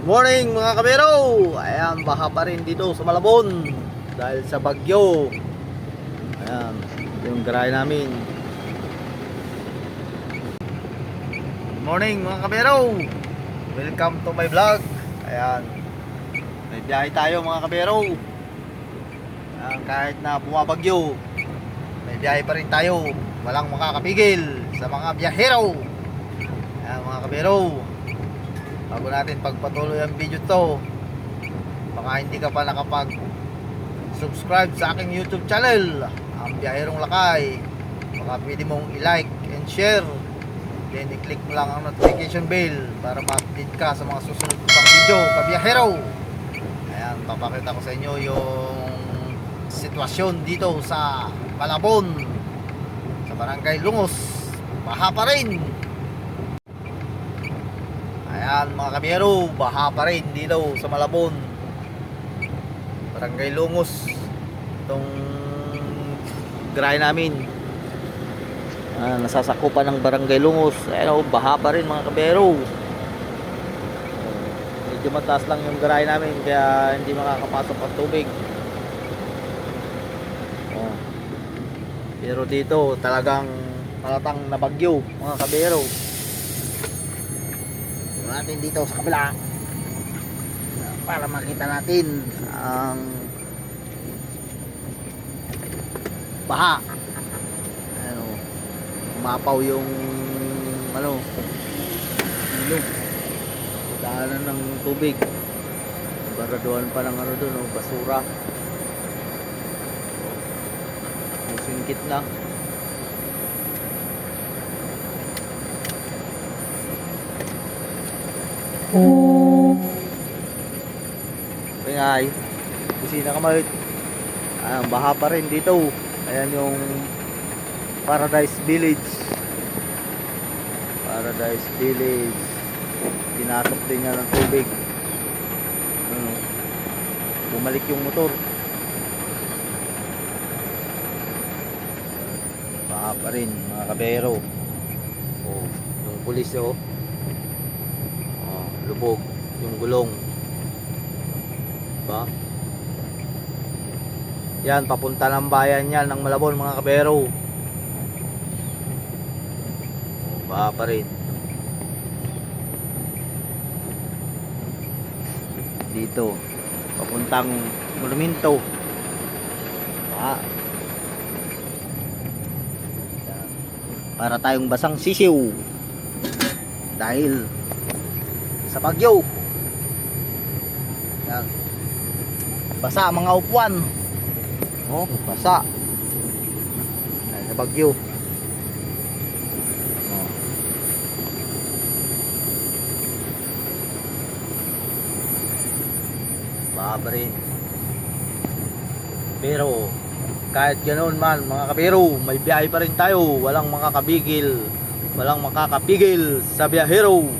Morning mga kabero! Ayan, baha pa rin dito sa Malabon dahil sa bagyo. Ayan, yung garahe namin. Morning mga kabero! Welcome to my vlog. Ayan, may biyahe tayo mga kabero. Ayan, kahit na bumabagyo, may biyahe pa rin tayo. Walang makakapigil sa mga biyahero. Ayan mga kabero, bago natin pagpatuloy ang video to baka hindi ka pa nakapag subscribe sa aking youtube channel ang Biyaherong Lakay. Baka pwede mong i-like and share. Then i-click mo lang ang notification bell para ma-update ka sa mga susunod pang video. Kabiyahero! Ayan papakita ko sa inyo yung sitwasyon dito sa Malabon sa barangay Lungos baha pa rin Ayan mga kabiyero, baha pa rin dito sa Malabon. Barangay Lungos. Itong garahe namin. Ah, nasasakupan ng Barangay Lungos. Ayan o, baha pa rin mga kabiyero. Medyo mataas lang yung garahe namin kaya hindi makakapasok ang tubig. Oh. Pero dito talagang halatang nabagyo mga kabiyero natin dito sa kabila? Para makita natin ang baha. Ano umapaw yung ano ilog. Daanan ng tubig. Baraduhan pa ng ano doon oh, basura. Singkit na Pingay. Kusina ka malit. Ayan, baha pa rin dito. Ayan yung Paradise Village. Paradise Village. Pinasok din nga ng tubig. Ano, bumalik yung motor. Baha pa rin, mga kabero. Oh, yung pulis oh. Lubog yung gulong. Diba? Yan, papunta ng bayan yan ng Malabon mga kabero. Oh, baha pa rin. Dito, papuntang monumento. Yan. Para tayong basang sisiw. Dahil sa bagyo. Yan. Basa mga upuan. Oh, basa. Yan, sa bagyo. Oh. Pero kahit ganoon man mga kabiro, may biyahe pa rin tayo. Walang makakabigil, walang makakapigil sa biyahero.